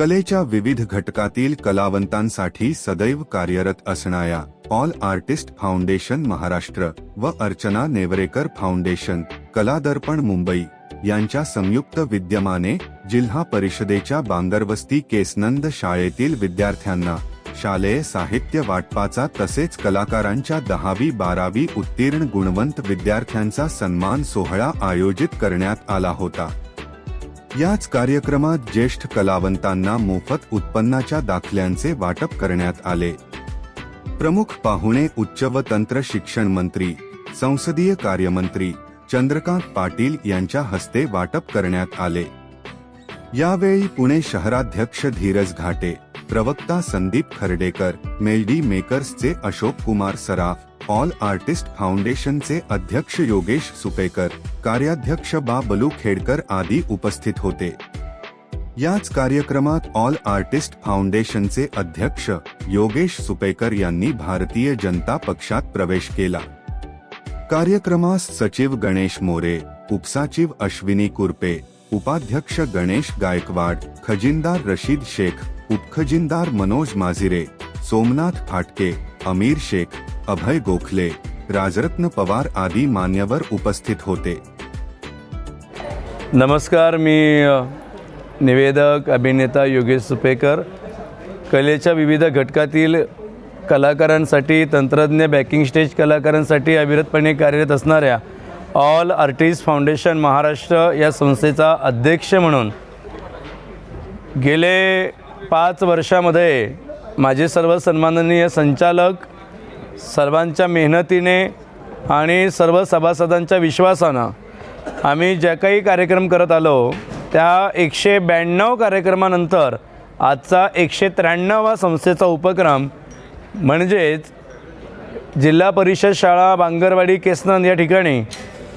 कलेच्या विविध घटकातील कलावंतांसाठी सदैव कार्यरत असणाऱ्या ऑल आर्टिस्ट फाउंडेशन महाराष्ट्र व अर्चना नेवरेकर फाउंडेशन कलादर्पण मुंबई यांच्या संयुक्त विद्यमाने जिल्हा परिषदेच्या बांगरवस्ती केसनंद शाळेतील विद्यार्थ्यांना शालेय साहित्य वाटपाचा तसेच कलाकारांच्या दहावी बारावी उत्तीर्ण गुणवंत विद्यार्थ्यांचा सन्मान सोहळा आयोजित करण्यात आला होता. याच कार्यक्रमात ज्येष्ठ कलावंतांना मोफत उत्पन्नाच्या दाखल्यांचे वाटप करण्यात आले. प्रमुख पाहुणे उच्च व तंत्र शिक्षण मंत्री संसदीय कार्यमंत्री चंद्रकांत पाटील यांच्या हस्ते वाटप करण्यात आले. यावेळी पुणे शहराध्यक्ष धीरज घाटे प्रवक्ता संदीप खर्डेकर मेल्डी मेकर्सचे अशोक कुमार सराफ ऑल आर्टिस्ट फाउंडेशनचे अध्यक्ष योगेश सुपेकर कार्याध्यक्ष बाबलू खेडकर आदी उपस्थित होते. याच कार्यक्रमात ऑल आर्टिस्ट फाउंडेशनचे अध्यक्ष योगेश सुपेकर यांनी भारतीय जनता पक्षात प्रवेश केला. कार्यक्रमास सचिव गणेश मोरे उपसचिव अश्विनी कुरपे उपाध्यक्ष गणेश गायकवाड खजिनदार रशीद शेख उपखजिनदार मनोज माझिरे सोमनाथ फाटके अमीर शेख अभय गोखले राजरत्न पवार आदी मान्यवर उपस्थित होते. नमस्कार मी निवेदक अभिनेता योगेश सुपेकर. कलेच्या विविध घटकातील कलाकारांसाठी तंत्रज्ञ बॅकिंग स्टेज कलाकारांसाठी अविरतपणे कार्यरत असणाऱ्या ऑल आर्टिस्ट फाउंडेशन महाराष्ट्र या संस्थेचा अध्यक्ष म्हणून गेले पाच वर्षामध्ये माझे सर्व सन्माननीय संचालक सर्वांच्या मेहनतीने आणि सर्व सभासदांच्या विश्वासानं आम्ही ज्या काही कार्यक्रम करत आलो त्या एकशे ब्याण्णव कार्यक्रमानंतर आजचा एकशे त्र्याण्णवा संस्थेचा उपक्रम म्हणजेच जिल्हा परिषद शाळा बांगरवाडी केसनंद या ठिकाणी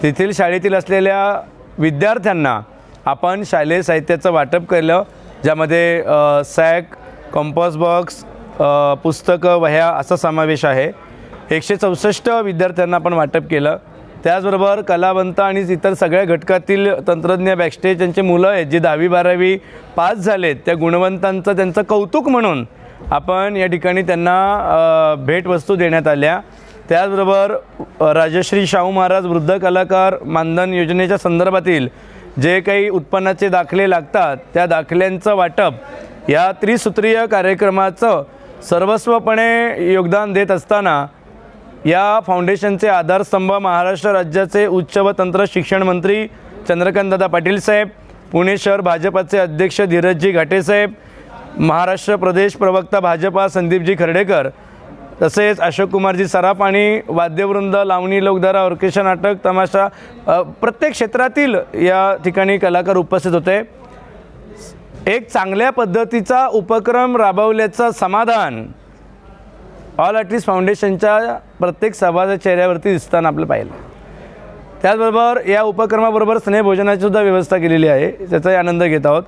तेथील शाळेतील असलेल्या विद्यार्थ्यांना आपण शालेय साहित्याचं वाटप केलं ज्यामध्ये सॅक कंपॉस बॉक्स पुस्तकं वह्या असा समावेश आहे. एकशे चौसष्ट विद्यार्थ्यांना आपण वाटप केलं. त्याचबरोबर कलावंत आणि इतर सगळ्या घटकातील तंत्रज्ञ बॅकस्टेज यांची मुलं आहेत जी दहावी बारावी पास झालेत त्या गुणवंतांचं त्यांचं कौतुक म्हणून आपण या ठिकाणी त्यांना भेटवस्तू देण्यात आल्या. त्याचबरोबर राजश्री शाहू महाराज वृद्ध कलाकार मानधन योजनेच्या संदर्भातील जे काही उत्पन्नाचे दाखले लागतात त्या दाखल्यांचं वाटप या त्रिसूत्रीय कार्यक्रमाचं सर्वस्वपणे योगदान देत असताना या फाउंडेशनचे आधारस्तंभ महाराष्ट्र राज्याचे उच्च व तंत्र शिक्षण मंत्री चंद्रकांतदादा पाटील साहेब पुणे शहर भाजपाचे अध्यक्ष धीरजजी घाटे साहेब महाराष्ट्र प्रदेश प्रवक्ता भाजपा संदीपजी खर्डेकर तसेच अशोक कुमारजी सराफ आणि वाद्यवृंद लावणी लोकधारा ऑर्केस्ट्रा नाटक तमाशा प्रत्येक क्षेत्रातील या ठिकाणी कलाकार उपस्थित होते. एक चांगल्या पद्धतीचा उपक्रम राबवल्याचं समाधान. ऑल आर्टिस्ट फाउंडेशनच्या प्रत्येक सभाच्या चेहऱ्यावरती दिसताना आपलं पाहिलं. त्याचबरोबर या उपक्रमाबरोबर स्नेहभोजनाची सुद्धा व्यवस्था केलेली आहे त्याचाही आनंद घेत आहोत.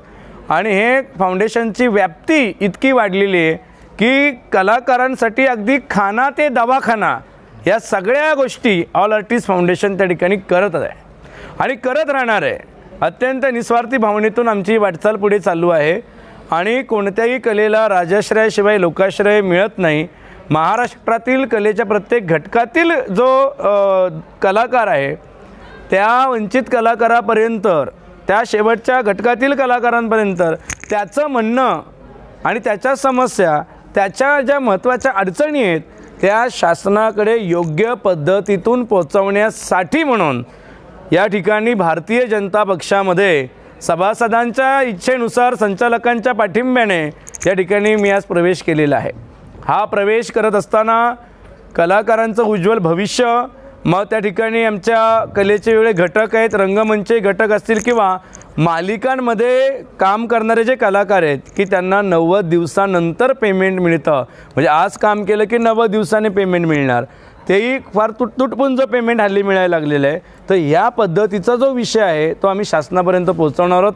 आणि हे फाउंडेशनची व्याप्ती इतकी वाढलेली आहे की कलाकारांसाठी अगदी खाना ते दवाखाना या सगळ्या गोष्टी ऑल आर्टिस्ट फाउंडेशन त्या ठिकाणी करत आहे. आणि करत राहणार आहे. अत्यंत निस्वार्थी भावनेतून आमची वाटचाल पुढे चालू आहे. आणि कोणत्याही कलेला राजाश्रयाशिवाय लोकाश्रय मिळत नाही. महाराष्ट्रातील कलेच्या प्रत्येक घटकातील जो कलाकार आहे त्या वंचित कलाकारापर्यंत त्या शेवटच्या घटकातील कलाकारांपर्यंत त्याचं म्हणणं आणि त्याच्या समस्या त्याच्या ज्या महत्त्वाच्या अडचणी आहेत त्या शासनाकडे योग्य पद्धतीतून पोचवण्यासाठी म्हणून या ठिकाणी भारतीय जनता पक्षामध्ये सभासदांच्या इच्छेनुसार संचालकांच्या पाठिंब्याने या ठिकाणी मी आज प्रवेश केलेला आहे. हा प्रवेश करत असताना कलाकारांचं उज्ज्वल भविष्य मग त्या ठिकाणी आमच्या कलेचे वेगळे घटक आहेत रंगमंचे घटक असतील किंवा मालिकांमध्ये काम करणारे जे कलाकार आहेत की त्यांना नव्वद दिवसानंतर पेमेंट मिळतं. म्हणजे आज काम केलं की नव्वद दिवसाने पेमेंट मिळणार. तेही फार तुटतुटपुंज पेमेंट हल्ली मिळायला लागलेलं आहे. तर या पद्धतीचा जो विषय आहे तो आम्ही शासनापर्यंत पोहोचवणार आहोत.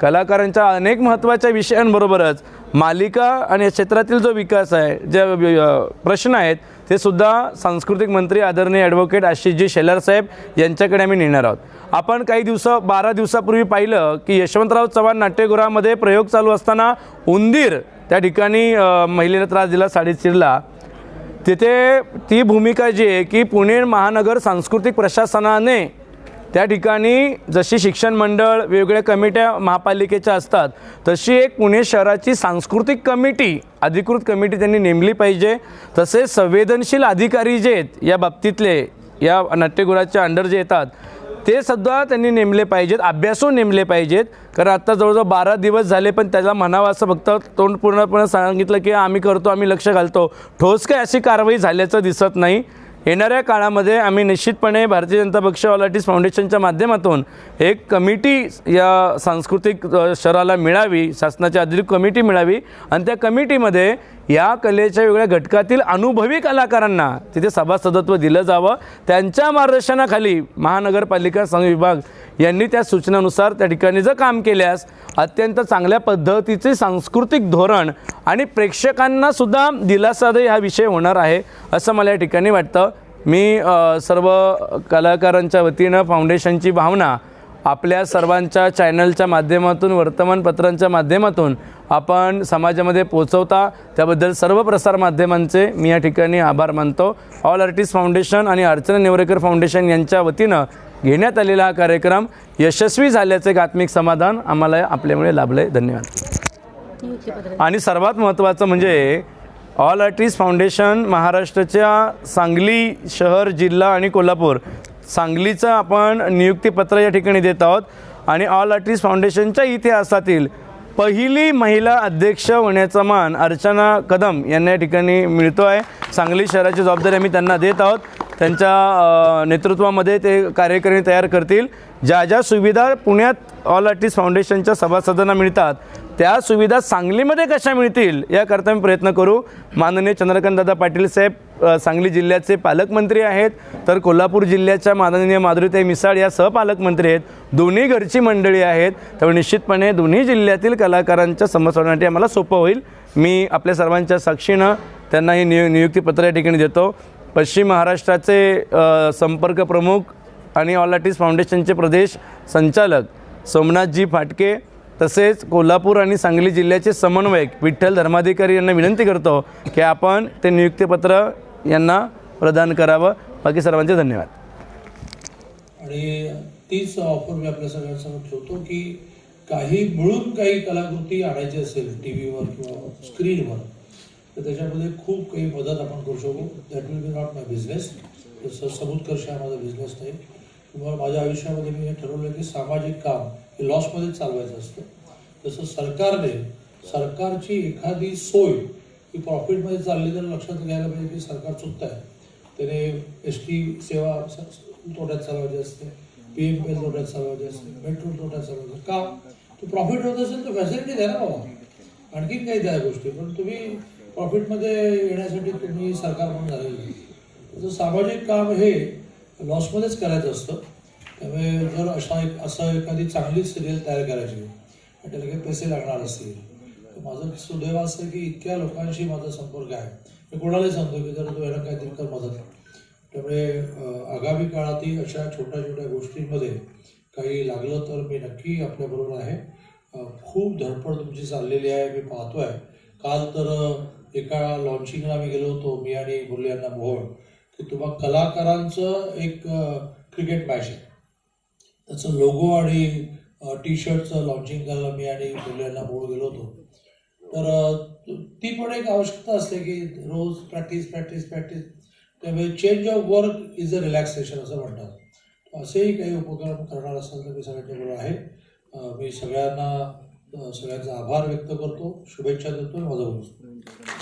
कलाकारांच्या अनेक महत्त्वाच्या विषयांबरोबरच मालिका आणि या क्षेत्रातील जो विकास आहे जे प्रश्न आहेत ते सुद्धा सांस्कृतिक मंत्री आदरणीय ॲडव्होकेट आशिषजी शेलार साहेब यांच्याकडे आम्ही नेणार आहोत. आपण काही दिवस बारा दिवसापूर्वी पाहिलं की यशवंतराव चव्हाण नाट्यगृहामध्ये प्रयोग चालू असताना उंदीर त्या ठिकाणी महिलेला त्रास दिला साडीचिरला तिथे ती भूमिका जी आहे की पुणे महानगर सांस्कृतिक प्रशासनाने त्या ठिकाणी जशी शिक्षण मंडळ वेगवेगळ्या कमिट्या महापालिकेच्या असतात तशी एक पुणे शहराची सांस्कृतिक कमिटी अधिकृत कमिटी त्यांनी नेमली पाहिजे. तसेच संवेदनशील अधिकारी जे आहेत या बाबतीतले या नाट्यगृहाच्या अंडर जे येतात ते सुद्धा त्यांनी नेमले पाहिजेत अभ्यासून नेमले पाहिजेत. कारण आत्ता जवळजवळ बारा दिवस झाले पण त्याला म्हणावं असं फक्त तोंड पूर्णपणे सांगितलं की आम्ही करतो आम्ही लक्ष घालतो. ठोस काय अशी कारवाई झाल्याचं दिसत नाही. येणाऱ्या काळामध्ये आम्ही निश्चितपणे भारतीय जनता पक्ष ऑल आर्टिस्ट फाउंडेशनच्या माध्यमातून एक कमिटी या सांस्कृतिक शहराला मिळावी शासनाची अधिक कमिटी मिळावी आणि त्या कमिटीमध्ये या कलेच्या वेगळ्या घटकातील अनुभवी कलाकारांना तिथे सभासदत्व दिलं जावं. त्यांच्या मार्गदर्शनाखाली महानगरपालिका संघ विभाग यांनी त्या सूचनानुसार त्या ठिकाणी जर काम केल्यास अत्यंत चांगल्या पद्धतीचे सांस्कृतिक धोरण आणि प्रेक्षकांनासुद्धा सुद्धा हा विषय होणार आहे. असं मला या ठिकाणी वाटतं. मी सर्व कलाकारांच्या वतीनं फाउंडेशनची भावना आपल्या सर्वांच्या चॅनलच्या माध्यमातून वर्तमानपत्रांच्या माध्यमातून आपण समाजामध्ये पोचवता त्याबद्दल सर्व प्रसारमाध्यमांचे मी या ठिकाणी आभार मानतो. ऑल आर्टिस्ट फाउंडेशन आणि अर्चना नेवरेकर फाउंडेशन यांच्या वतीनं घेण्यात आलेला हा कार्यक्रम यशस्वी झाल्याचे एक आत्मिक समाधान आम्हाला आपल्यामुळे लाभलं आहे धन्यवाद आणि सर्वात महत्त्वाचं म्हणजे ऑल आर्टिस्ट फाउंडेशन महाराष्ट्राच्या सांगली शहर जिल्हा आणि कोल्हापूर. सांगलीचं आपण नियुक्तीपत्र या ठिकाणी देत आहोत. आणि ऑल आर्टिस्ट फाउंडेशनच्या इतिहासातील पहिली महिला अध्यक्ष होण्याचा मान अर्चना कदम यांना या ठिकाणी मिळतो आहे. सांगली शहराची जबाबदारी आम्ही त्यांना देत आहोत. त्यांच्या नेतृत्वामध्ये ते कार्यकारिणी तयार करतील. ज्या ज्या सुविधा पुण्यात ऑल आर्टिस्ट फाउंडेशनच्या सभासदांना मिळतात त्या सुविधा सांगलीमध्ये कशा मिळतील याकरता मी प्रयत्न करू. माननीय चंद्रकांतदादा पाटील साहेब सांगली जिल्ह्याचे पालकमंत्री आहेत. तर कोल्हापूर जिल्ह्याच्या माननीय माधुरीताई मिसाळ या सहपालकमंत्री आहेत. दोन्ही घरची मंडळी आहेत. त्यामुळे निश्चितपणे दोन्ही जिल्ह्यातील कलाकारांच्या समस्या होण्यासाठी आम्हाला सोपं होईल. मी आपल्या सर्वांच्या साक्षीनं त्यांना ही नियु नियुक्तीपत्र या ठिकाणी देतो. पश्चिम महाराष्ट्राचे संपर्क प्रमुख आणि ऑल आर्टिस्ट फाउंडेशनचे प्रदेश संचालक सोमनाथजी फाटके तसेच कोल्हापूर आणि सांगली जिल्ह्याचे समन्वयक विठ्ठल धर्माधिकारी यांना विनंती करतो की आपण ते नियुक्तीपत्र यांना प्रदान करावं. बाकी सर्वांचे धन्यवाद. आणि तीच ऑफर मी आपल्या सगळ्यांसमोर ठेवतो की काही मिळून काही कलाकृती आणायची असेल टी व्हीवर किंवा स्क्रीनवर तर त्याच्यामध्ये खूप काही मदत आपण करू शकू. That will be not my business सबूतकर्ष हा माझा बिझनेस नाही. किंवा माझ्या आयुष्यामध्ये मी हे ठरवलं की सामाजिक काम हे लॉसमध्येच चालवायचं असतं. तसं सरकारने सरकारची एखादी सोय ही प्रॉफिटमध्ये चालली तर लक्षात घ्यायला पाहिजे की सरकार चुकत आहे त्याने एस टी सेवा तोट्यात चालवायची असते पी एम पी एल तोट्यात चालवायची असते मेट्रो तोट्यात चालवायचं का? तो प्रॉफिट होत असेल तर फॅसिलिटी द्या ना बाबा. आणखीन काही द्या गोष्टी पण तुम्ही प्रॉफिटमध्ये येण्यासाठी तुम्ही सरकार म्हणून झालेलं नाही. सामाजिक काम हे लॉसमध्येच करायचं असतं. त्यामुळे जर अशा एक असं एखादी चांगली सिरियल तयार करायची आणि त्याला काही पैसे लागणार असतील तर माझं सुदैव असं की इतक्या लोकांशी माझा संपर्क आहे. मी कोणालाही सांगतो की जर तू याला काहीतरी कर मदत. त्यामुळे आगामी काळातही अशा छोट्या छोट्या गोष्टींमध्ये काही लागलं तर मी नक्की आपल्याबरोबर आहे. खूप धडपड तुमची चाललेली आहे मी पाहतो आहे काल तर एका लॉन्चिंगला मी गेलो होतो मी आणि मुरली मोहोळ. की तुम्हा कलाकारांचं एक क्रिकेट मॅच आहे. त्याचं लोगो आणि टी शर्टचं लॉन्चिंग करायला मी आणि मुलांना बोल गेलो होतो. तर ती पण एक आवश्यकता असते की रोज प्रॅक्टिस प्रॅक्टिस प्रॅक्टिस त्यामुळे change of work is a relaxation असं म्हणतात. असेही काही उपक्रम करणार असाल तर मी सगळ्यांच्याबरोबर आहे. मी सगळ्यांना सगळ्यांचा आभार व्यक्त करतो. शुभेच्छा देतो माझा बोलतो